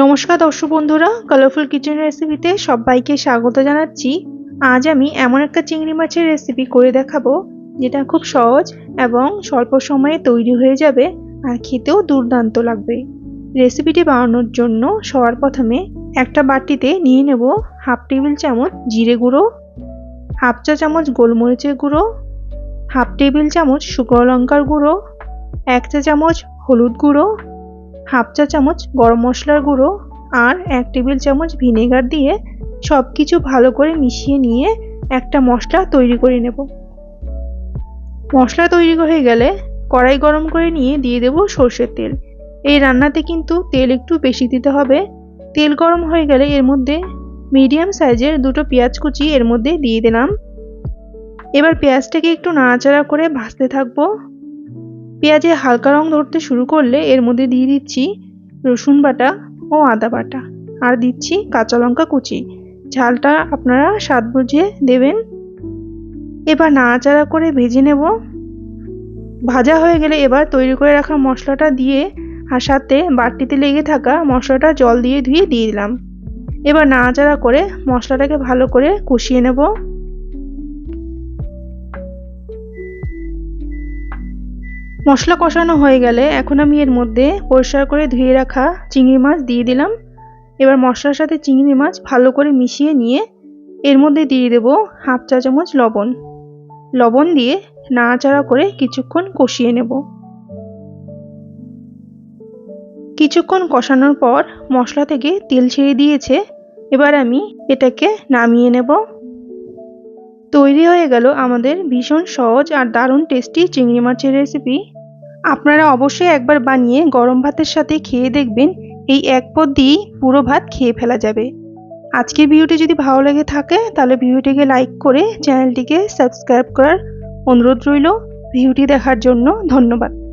নমস্কার দর্শক বন্ধুরা কালারফুল কিচেন রেসিপিতে সবাইকে স্বাগত জানাচ্ছি। আজ আমি এমন একটা চিংড়ি মাছের রেসিপি করে দেখাবো, যেটা খুব সহজ এবং স্বল্প সময়ে তৈরি হয়ে যাবে আর খেতেও দুর্দান্ত লাগবে। রেসিপিটি বানানোর জন্য সবার প্রথমে একটা বাটিতে নিয়ে নেব হাফ টেবিল চামচ জিরে গুঁড়ো, হাফ চা চামচ গোলমরিচের গুঁড়ো, হাফ টেবিল চামচ শুকনো লঙ্কার গুঁড়ো, এক চা চামচ হলুদ গুঁড়ো হাফ চা চামচ গরম মশলার গুঁড়ো আর এক টেবিল চামচ ভিনেগার দিয়ে সব কিছু ভালো করে মিশিয়ে নিয়ে একটা মশলা তৈরি করে নেব। মশলা তৈরি হয়ে গেলে কড়াই গরম করে নিয়ে দিয়ে দেব সর্ষের তেল। এই রান্নাতে কিন্তু তেল একটু বেশি দিতে হবে। তেল গরম হয়ে গেলে এর মধ্যে মিডিয়াম সাইজের দুটো পেঁয়াজ কুচি এর মধ্যে দিয়ে দিলাম। এবার পেঁয়াজটাকে একটু নাড়াচাড়া করে ভাজতে থাকব। পেঁয়াজে হালকা রং ধরতে শুরু করলে এর মধ্যে দিয়ে দিচ্ছি রসুন বাটা ও আদা বাটা। আর দিচ্ছি কাঁচা লঙ্কা কুচি। ঝালটা আপনারা স্বাদ বুঝিয়ে দেবেন। এবার নাড়াচাড়া করে ভেজে নেব। ভাজা হয়ে গেলে এবার তৈরি করে রাখা মশলাটা দিয়ে আর সাথে বাটিতে লেগে থাকা মশলাটা জল দিয়ে ধুয়ে দিয়ে দিলাম। এবার নাড়াচাড়া করে মশলাটাকে ভালো করে কষিয়ে নেব। মশলা কষানো হয়ে গেলে এখন আমি এর মধ্যে পরিষ্কার করে ধুয়ে রাখা চিংড়ি মাছ দিয়ে দিলাম। এবার মশলার সাথে চিংড়ি মাছ ভালো করে মিশিয়ে নিয়ে এর মধ্যে দিয়ে দেব হাফ চা চামচ লবণ। লবণ দিয়ে নাড়াচাড়া করে কিছুক্ষণ কষিয়ে নেব। কিছুক্ষণ কষানোর পর মশলা থেকে তেল ছেড়ে দিয়েছে, এবার আমি এটাকে নামিয়ে নেব। তৈরি হয়ে গেল আমাদের ভীষণ সহজ আর দারুণ টেস্টি চিংড়ি মাছের রেসিপি আপনারা অবশ্যই একবার বানিয়ে গরম ভাতের সাথে খেয়ে দেখবেন, এই এক পদ দিয়েই পুরো ভাত খেয়ে ফেলা যাবে। আজকের ভিডিওটি যদি ভালো লেগে থাকে, তাহলে ভিডিওটিকে লাইক করে চ্যানেলটিকে সাবস্ক্রাইব করার অনুরোধ রইল। ভিডিওটি দেখার জন্য ধন্যবাদ।